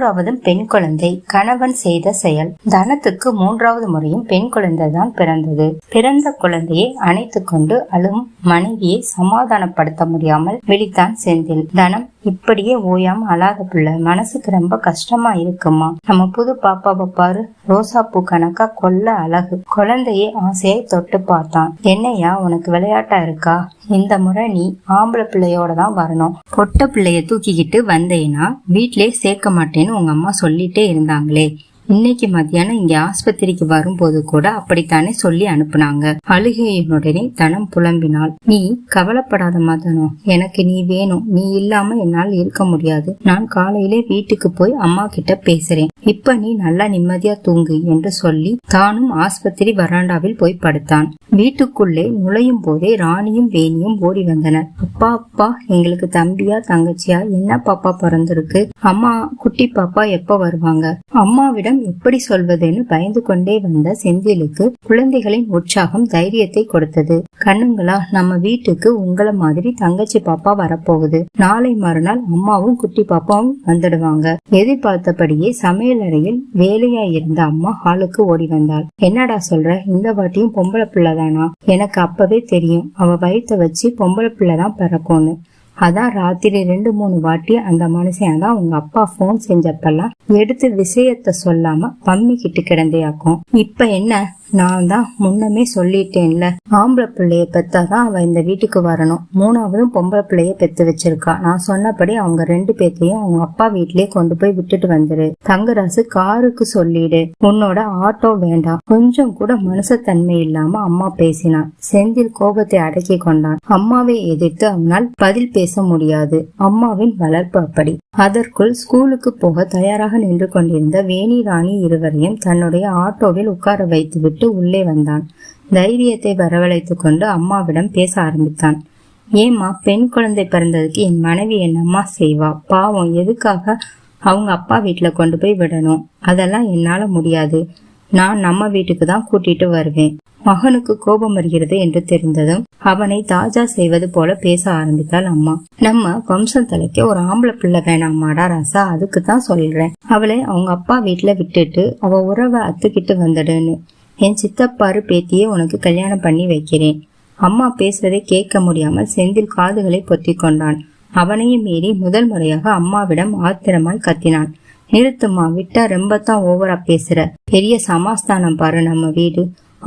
மூன்றாவது பெண் குழந்தை கணவன் செய்த செயல். தனத்துக்கு மூன்றாவது முறையும் பெண் குழந்தை தான் பிறந்தது. பிறந்த குழந்தையை அணைத்து கொண்டு அழும் மனைவியை சமாதானப்படுத்த முடியாமல் விழித்தான் செந்தில். தனம் இப்படியே ஓயாம அழாத பிள்ளை. மனசுக்கு ரொம்ப கஷ்டமா இருக்குமா? நம்ம புது பாப்பாவை பாரு. ரோசா பூ கணக்கா கொல்ல அழகு. குழந்தையை ஆசையை தொட்டு பார்த்தான். என்னையா உனக்கு விளையாட்டா இருக்கா? இந்த முறை நீ ஆம்பளை பிள்ளையோட தான் வரணும். பொட்ட பிள்ளைய தூக்கிக்கிட்டு வந்தேன்னா வீட்லயே சேர்க்க மாட்டேன்னு உங்க அம்மா சொல்லிட்டே இருந்தாங்களே. இன்னைக்கு மத்தியானம் இங்க ஆஸ்பத்திரிக்கு வரும்போது கூட அப்படித்தானே சொல்லி அனுப்புனாங்க. அழுகையினுடனே தனம் புலம்பினாள். நீ கவலைப்படாத மதனோ எனக்கு நீ வேணும். நீ இல்லாம என்னால் இருக்க முடியாது. நான் காலையிலே வீட்டுக்கு போய் அம்மா கிட்ட பேசுறேன். இப்ப நீ நல்லா நிம்மதியா தூங்கு என்று சொல்லி தானும் ஆஸ்பத்திரி வராண்டாவில் போய் படுத்தான். வீட்டுக்குள்ளே நுழையும் போதே ராணியும் வேணியும் ஓடி வந்தனர். அப்பா அப்பா எங்களுக்கு தம்பியா தங்கச்சியா என்ன பாப்பா பிறந்திருக்கு? அம்மா குட்டி பாப்பா எப்ப வருவாங்க? அம்மாவிடம் எப்படி சொல்வதுன்னு பயந்து கொண்டே வந்த செந்திலுக்கு குழந்தைகளின் உற்சாகம் தைரியத்தை கொடுத்தது. கண்ணுங்களா நம்ம வீட்டுக்கு உங்களை மாதிரி தங்கச்சி பாப்பா வரப்போகுது. நாளை மறுநாள் அம்மாவும் குட்டி பாப்பாவும் வந்துடுவாங்க. எதிர்பார்த்தபடியே சமையல் அறையில் வேலையா இருந்த அம்மா ஹாலுக்கு ஓடி வந்தாள். என்னடா சொல்ற? இந்த வாட்டியும் பொம்பளை பிள்ளைதானா எனக்கு அப்பவே தெரியும். அவ வயிற்ற வச்சு பொம்பளை பிள்ளைதான் பிறக்கும்னு. அதான் ராத்திரி ரெண்டு மூணு வாட்டி அந்த மனுஷன் தான் உங்க அப்பா போன் செஞ்சப்பெல்லாம் எடுத்து விஷயத்த சொல்லாம பம்மிக்கிட்டு கிடந்தையாக்கும் இப்ப என்ன? நான் தான் முன்னமே சொல்லிட்டேன்ல. ஆம்பளை பிள்ளைய பெத்தாதான் அவன் இந்த வீட்டுக்கு வரணும். மூணாவதும் பொம்பளை பிள்ளைய பெத்து வச்சிருக்கா. நான் சொன்னபடி அவங்க ரெண்டு பேர்த்தையும் அவங்க அப்பா வீட்லயே கொண்டு போய் விட்டுட்டு வந்துரு. தங்கராசு காருக்கு சொல்லிடு. உன்னோட ஆட்டோ வேண்டாம். கொஞ்சம் கூட மனுஷத்தன்மை இல்லாம அம்மா பேசினான். செந்தில் கோபத்தை அடக்கி கொண்டான். அம்மாவை எதிர்த்து அவனால் பதில் பேச முடியாது. அம்மாவின் வளர்ப்பு அப்படி. அதற்குள் ஸ்கூலுக்கு போக தயாராக நின்று கொண்டிருந்த வேணி ராணி இருவரையும் தன்னுடைய ஆட்டோவில் உட்கார வைத்துவிட்டு உள்ளே வந்தான். தைரியத்தை வரவழைத்துக் கொண்டு அம்மாவிடம் பேச ஆரம்பித்தான். ஏம்மா பெண் குழந்தை பிறந்ததுக்கு என் மனைவி என்னம்மா செய்வா? பாவம் எதுக்காக அவங்க அப்பா வீட்டுல கொண்டு போய் விடணும்? அதெல்லாம் என்னால் முடியாது. நான் நம்ம வீட்டுக்கு தான் கூட்டிட்டு வருவேன். மகனுக்கு கோபம் வருகிறது என்று தெரிந்ததும் அவனை தாஜா செய்வது போல பேச ஆரம்பித்தாள் அம்மா. நம்ம வம்சம் தலைக்க ஒரு ஆம்பளை பிள்ளை வேணாமாடா ராசா அதுக்கு தான் சொல்றேன். அவளை அவங்க அப்பா வீட்டுல விட்டுட்டு அவ உறவை அத்துக்கிட்டு வந்துடுன்னு. என் சித்தப்பாரு பேத்தியே உனக்கு கல்யாணம் பண்ணி வைக்கிறேன். அம்மா பேசுவதை கேட்க முடியாமல் செந்தில் காதுகளை பொத்தி கொண்டான். அவனையும் மீறி முதல் முறையாக அம்மாவிடம் ஆத்திரமாய் கத்தினான். நிறுத்துமா விட்டா ரொம்ப தான் ஓவரா பேசுற. பெரிய சமாஸ்தானம் பாரு நம்ம வீடு.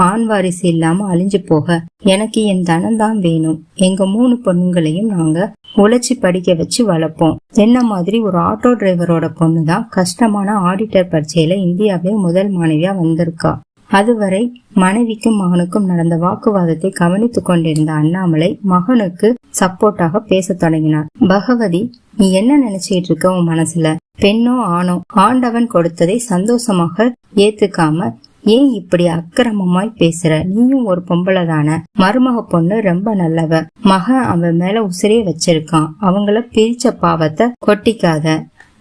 ஆண் வாரிசு இல்லாம அழிஞ்சு போக. எனக்கு என் தனம் தான் வேணும். எங்க மூணு பொண்ணுங்களையும் நாங்க உழைச்சி படிக்க வச்சு வளர்ப்போம். என்ன மாதிரி ஒரு ஆட்டோ டிரைவரோட பொண்ணு தான் கஷ்டமான ஆடிட்டர் பரீட்சையில இந்தியாவே முதல் மாணவியா வந்திருக்கா. அதுவரை மனைவிக்கும் மகனுக்கும் நடந்த வாக்குவாதத்தை கவனித்துக் கொண்டிருந்த அண்ணாமலை மகனுக்கு சப்போர்ட்டாக பேச தொடங்கினார். பகவதி நீ என்ன நினைச்சிட்டு இருக்க உன் மனசுல? பெண்ணோ ஆணோ? ஆண்டவன் கொடுத்ததை சந்தோஷமாக ஏத்துக்காம ஏன் இப்படி அக்கிரமமாய் பேசுற? நீயும் ஒரு பொம்பளை தானே. மருமக பொண்ணு ரொம்ப நல்லவ. மகன் அவன் மேல உசிரே வச்சிருக்கான். அவங்கள பிரிச்ச பாவத்தை கொட்டிக்காத.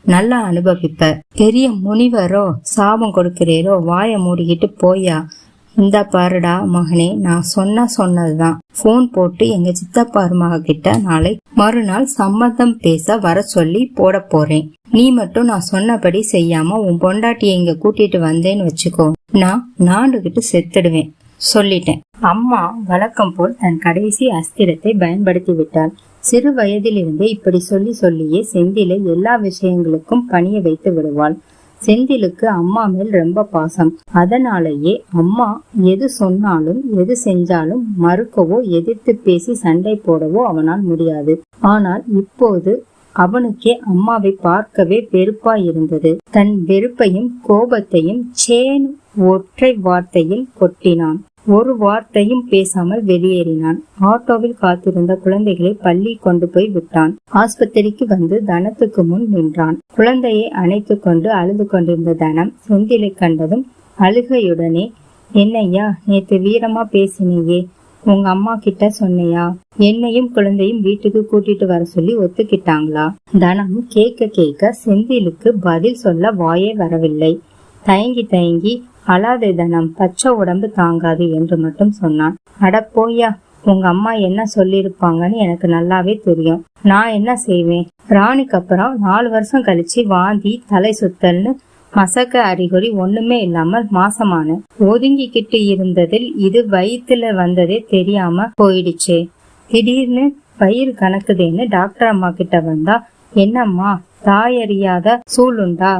நல்லா அனுபவிப்ப. பெரிய முனிவரோ சாபம் கொடுக்கிறீரோ வாய மூடிக்கிட்டு போயா இந்த பாருடா மகனே நான் சொன்ன சொன்னதுதான். போன் போட்டு எங்க சித்தப்பா மக கிட்ட நாளை மறுநாள் சம்மதம் பேச வர சொல்லி போட போறேன். நீ மட்டும் நான் சொன்னபடி செய்யாம உன் பொண்டாட்டியை இங்க கூட்டிட்டு வந்தேன்னு வச்சுக்கோ. நான் நாண்டுகிட்டு செத்துடுவேன். சொல்லிட்டேன். அம்மா வழக்கம் போல் தன் கடைசி அஸ்திரத்தை பயன்படுத்தி விட்டாள். சிறு வயதிலிருந்தே இப்படி சொல்லி சொல்லியே செந்திலை எல்லா விஷயங்களுக்கும் பணிய வைத்து விடுவாள். செந்திலுக்கு அம்மா மேல் ரொம்ப பாசம். அதனாலேயே அம்மா எது சொன்னாலும் எது செஞ்சாலும் மறுக்கவோ எதிர்த்து பேசி சண்டை போடவோ அவனால் முடியாது. ஆனால் இப்போது அவனுக்கே அம்மாவை பார்க்கவே வெறுப்பா இருந்தது. தன் வெறுப்பையும் கோபத்தையும் சேன் ஒற்றை வார்த்தையில் கொட்டினான். ஒரு வார்த்தையும் பேசாமல் வெளியேறினான். ஆட்டோவில் காத்திருந்த குழந்தைகளை பள்ளி கொண்டு போய் விட்டான். ஆஸ்பத்திரிக்கு வந்து தனத்துக்கு முன் நின்றான். குழந்தையை அணைத்து கொண்டு அழுது கொண்டிருந்த தனம் செந்திலை கண்டதும் அழுகையுடனே என்னையா நேத்து வீரமா பேசினியே. உங்க அம்மா கிட்ட சொன்னையா? என்னையும் குழந்தையும் வீட்டுக்கு கூட்டிட்டு வர சொல்லி ஒத்துக்கிட்டாங்களா? தனம் கேட்க கேட்க செந்திலுக்கு பதில் சொல்ல வாயே வரவில்லை. தயங்கி தயங்கி அழாதே தனம் பச்சை உடம்பு தாங்காது என்று மட்டும் சொன்னான். அட போயா உங்க அம்மா என்ன சொல்லியிருப்பாங்கன்னு எனக்கு நல்லாவே தெரியும். நான் என்ன செய்வேன்? ராணிக்கு அப்புறம் நாலு வருஷம் கழிச்சு வாந்தி தலை சுத்தல்னு மசக்க அறிகுறி ஒண்ணுமே இல்லாமல் மாசமான ஒதுங்கிக்கிட்டு இருந்ததில் இது வயிற்றுல வந்ததே தெரியாம போயிடுச்சு. திடீர்னு வயிறு கணக்குதேன்னு டாக்டர் அம்மா கிட்ட வந்தா என்னம்மா தாயறியாத சூளுண்டா?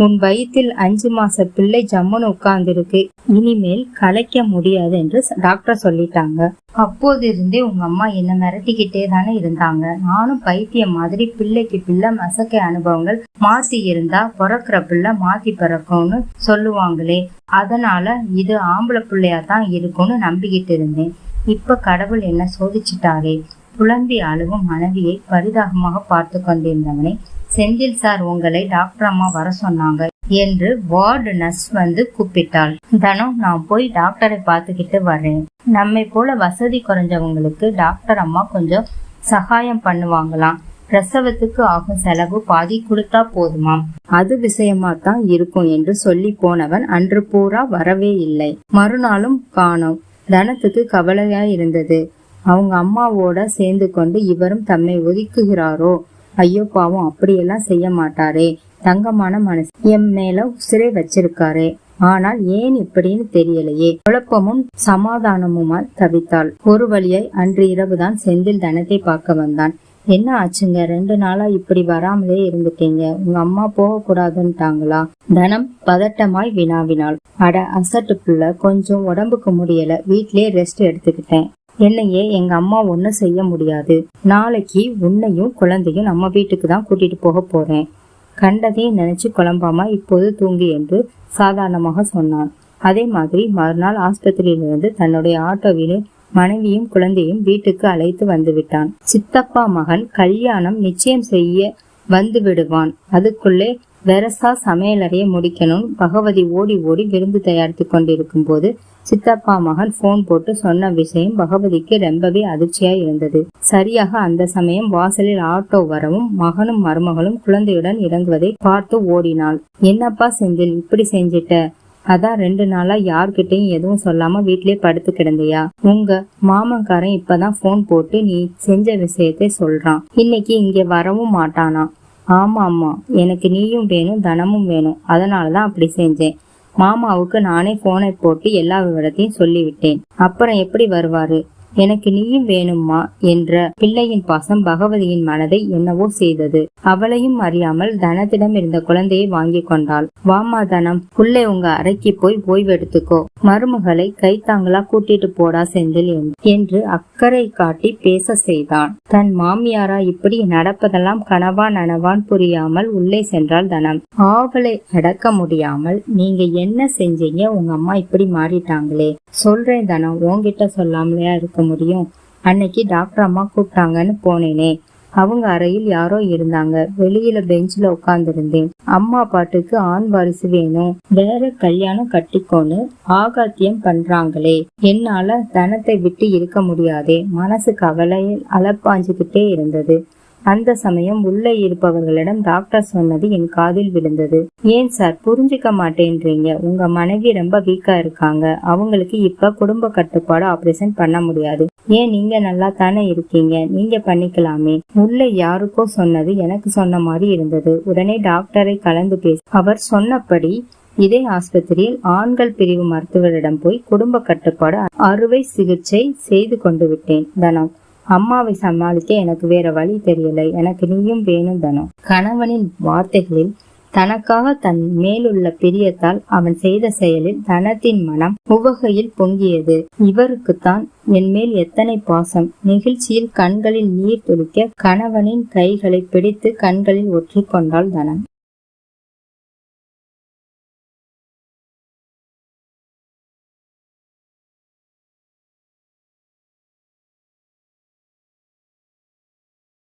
உன் வயிற்றில் அஞ்சு மாச பிள்ளை ஜம்முன்னு உட்கார்ந்துருக்கு. இனிமேல் கலைக்க முடியாது என்று டாக்டர் சொல்லிட்டாங்க. அப்போது இருந்தே உங்க அம்மா என்ன மிரட்டிக்கிட்டே தானே இருந்தாங்க. நானும் பைத்தியம் மாதிரி பிள்ளைக்கு பிள்ளை மசக்க அனுபவங்கள் மாத்தி இருந்தா பிறக்கிற பிள்ளை மாத்தி பிறக்கும்னு சொல்லுவாங்களே. அதனால இது ஆம்பளை பிள்ளையா தான் இருக்கும்னு நம்பிக்கிட்டு இருந்தேன். இப்ப கடவுள் என்ன சோதிச்சிட்டாரே. புலம்பி அழுவும் மனைவியை பரிதாபமாக பார்த்து கொண்டிருந்தவனை. செந்தில் சார் உங்களை டாக்டர் அம்மா வர சொன்னாங்க என்று வார்டு நர்ஸ் வந்து கூப்பிட்டாள். தனம் நான் போய் டாக்டரை பார்த்துக்கிட்டு வரேன். நம்மை போல வசதி குறைஞ்சவங்களுக்கு டாக்டர் அம்மா கொஞ்சம் சகாயம் பண்ணுவாங்களாம். பிரசவத்துக்கு ஆகும் செலவு பாதி கொடுத்தா போதுமாம். அது விஷயமா தான் இருக்கும் என்று சொல்லி போனவன் அன்று பூரா வரவே இல்லை. மறுநாளும் காணோம். தனத்துக்கு கவலையா இருந்தது. அவங்க அம்மாவோட சேர்ந்து கொண்டு இவரும் தம்மை ஒதுக்குகிறாரோ? ஐயோ பாவம் அப்படியெல்லாம் செய்ய மாட்டாரே. தங்கமான மனசு. எம் மேல உசிரை வச்சிருக்காரே. ஆனால் ஏன் இப்படின்னு தெரியலையே. குழப்பமும் சமாதானமுமா தவித்தாள். ஒரு வழியாய் அன்று இரவுதான் செந்தில் தனத்தை பார்க்க வந்தான். என்ன ஆச்சுங்க? ரெண்டு நாளா இப்படி வராமலே இருந்துட்டீங்க. உங்க அம்மா போக கூடாதுன்ட்டாங்களா தனம் பதட்டமாய் வினாவினாள். அட அசட்டு புள்ள கொஞ்சம் உடம்புக்கு முடியல. வீட்லயே ரெஸ்ட் எடுத்துக்கிட்டேன். என்னையே எங்க அம்மா ஒன்னும் செய்ய முடியாது. நாளைக்கு உன்னையும் குழந்தையும் நம்ம வீட்டுக்கு தான் கூட்டிட்டு போக போறேன். கண்டதையும் நினைச்சு குழம்பாம இப்போது தூங்கு என்று சாதாரணமாக சொன்னான். அதே மாதிரி மறுநாள் ஆஸ்பத்திரியிலிருந்து தன்னுடைய ஆட்டோவிலே மனைவியும் குழந்தையும் வீட்டுக்கு அழைத்து வந்து விட்டான். சித்தப்பா மகன் கல்யாணம் நிச்சயம் செய்ய வந்து விடுவான். அதுக்குள்ளே வெரசா சமையலறையை முடிக்கணும். பகவதி ஓடி ஓடி விருந்து தயாரித்து கொண்டிருக்கும் போது சித்தப்பா மகன் போன் போட்டு சொன்ன விஷயம் பகவதிக்கு ரொம்பவே அதிர்ச்சியா இருந்தது. சரியாக அந்த சமயம் வாசலில் ஆட்டோ வரவும் மகனும் மருமகளும் குழந்தையுடன் இறங்குவதை பார்த்து ஓடினாள். என்னப்பா செந்தில் இப்படி செஞ்சிட்ட? அதான் ரெண்டு நாளா யார்கிட்டயும் எதுவும் சொல்லாம வீட்லயே படுத்து கிடந்தியா? உங்க மாமன்காரன் இப்பதான் போன் போட்டு நீ செஞ்ச விஷயத்தை சொல்றான். இன்னைக்கு இங்க வரவும் மாட்டானா? ஆமா ஆமா எனக்கு நீயும் வேணும் தனமும் வேணும். அதனாலதான் அப்படி செஞ்சேன். மாமாவுக்கு நானே போனை போட்டு எல்லா விவரத்தையும் சொல்லிவிட்டேன். அப்புறம் எப்படி வருவாரு? எனக்கு நீயும் வேணும்மா என்ற பிள்ளையின் பாசம் பகவதியின் மனதை என்னவோ செய்தது. அவளையும் அறியாமல் தனத்திடம் இருந்த குழந்தையை வாங்கி கொண்டாள். வாமா தனம் புள்ளை உங்க அறைக்கு போய் ஓய்வெடுத்துக்கோ மருமகளை கைத்தாங்களா கூட்டிட்டு போடா செந்தில் என்று அக்கறை காட்டி பேச செய்தான். தன் மாமியாரா இப்படி நடப்பதெல்லாம் கனவா நனவான் புரியாமல் உள்ளே சென்றாள் தனம். ஆவலை அடக்க முடியாமல் நீங்க என்ன செஞ்சீங்க? உங்க அம்மா இப்படி மாறிட்டாங்களே. சொல்றேன் தனம் உன்கிட்ட சொல்லாமலையா இருக்க முடியும். அன்னைக்கு டாக்டர் அம்மா கூப்பிட்டாங்கன்னு போனேனே. அவங்க அறையில் யாரோ இருந்தாங்க. வெளியில பெஞ்சில உட்காந்துருந்தேன் அம்மா பாட்டுக்கு ஆண் வாரிசு வேணும். வேற கல்யாணம் கட்டிக்கோன்னு ஆகாத்தியம் பண்றாங்களே. என்னால தனத்தை விட்டு இருக்க முடியாதே. மனசு கவலையில் அலப்பாஞ்சுக்கிட்டே இருந்தது. அந்த சமயம் உள்ளே இருப்பவர்களிடம் டாக்டர் சொன்னது என் காதில் விழுந்தது. ஏன் சார் புரிஞ்சுக்க மாட்டேன்றீங்க. உங்க மனைவி ரொம்ப வீக்கா இருக்காங்க. அவங்களுக்கு இப்ப குடும்ப கட்டுப்பாடு ஆபரேஷன் பண்ண முடியாது. ஏன் நீங்க நல்லா தானே இருக்கீங்க? நீங்க பண்ணிக்கலாமே. உள்ள யாருக்கோ சொன்னது எனக்கு சொன்ன மாதிரி இருந்தது. உடனே டாக்டரை கலந்து பேசி அவர் சொன்னபடி இதே ஆஸ்பத்திரியில் ஆண்கள் பிரிவு மருத்துவரிடம் போய் குடும்ப கட்டுப்பாடு அறுவை சிகிச்சை செய்து கொண்டு விட்டேன். தனம். அம்மாவை சமாளிக்க எனக்கு வேற வழி தெரியலை. எனக்கு நீயும் வேணும் தனம் கணவனின் வார்த்தைகளில் தனக்காக தன் மேலுள்ள பிரியத்தால் அவன் செய்த செயலில் தனத்தின் மனம் உவகையில் பொங்கியது. இவருக்குத்தான் என் மேல் எத்தனை பாசம். நெகிழ்ச்சியில் கண்களில் நீர் துளிக்க கணவனின் கைகளை பிடித்து கண்களில் ஒற்றிக்கொண்டாள் தனம்